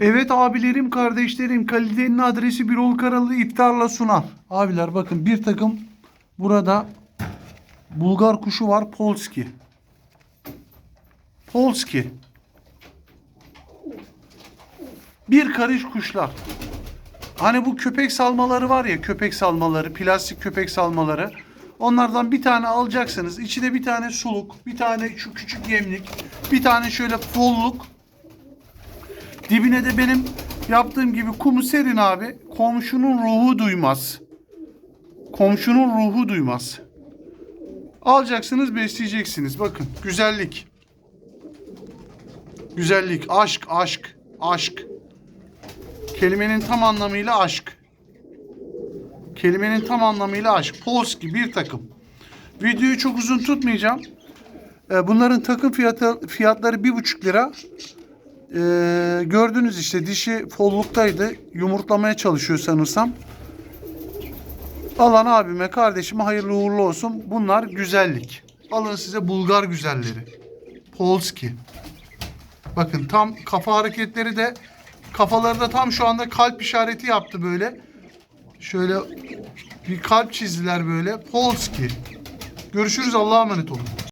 Evet abilerim, kardeşlerim, kalitenin adresi Birol Karalı iftarla sunar. Abiler bakın bir takım burada Bulgar kuşu var Polski. Polski. Bir karış kuşlar. Hani bu köpek salmaları var ya köpek salmaları, plastik köpek salmaları. Onlardan bir tane alacaksınız. İçine bir tane suluk, bir tane şu küçük yemlik, bir tane şöyle folluk. Dibine de benim yaptığım gibi kumu serin abi. Komşunun ruhu duymaz. Komşunun ruhu duymaz. Alacaksınız, besleyeceksiniz. Bakın güzellik. Güzellik, aşk, aşk, aşk. Kelimenin tam anlamıyla aşk. Kelimenin tam anlamıyla aşk. Polski bir takım. Videoyu çok uzun tutmayacağım. Ee, Bunların takım fiyatı fiyatları bir buçuk lira. Ee, gördünüz işte dişi folluktaydı. Yumurtlamaya çalışıyor sanırsam. Alan abime kardeşime hayırlı uğurlu olsun. Bunlar güzellik. Alın size Bulgar güzelleri. Polski. Bakın tam kafa hareketleri de kafaları da tam şu anda kalp işareti yaptı böyle. Şöyle bir kalp çizdiler böyle. Polski. Görüşürüz Allah'a emanet olun.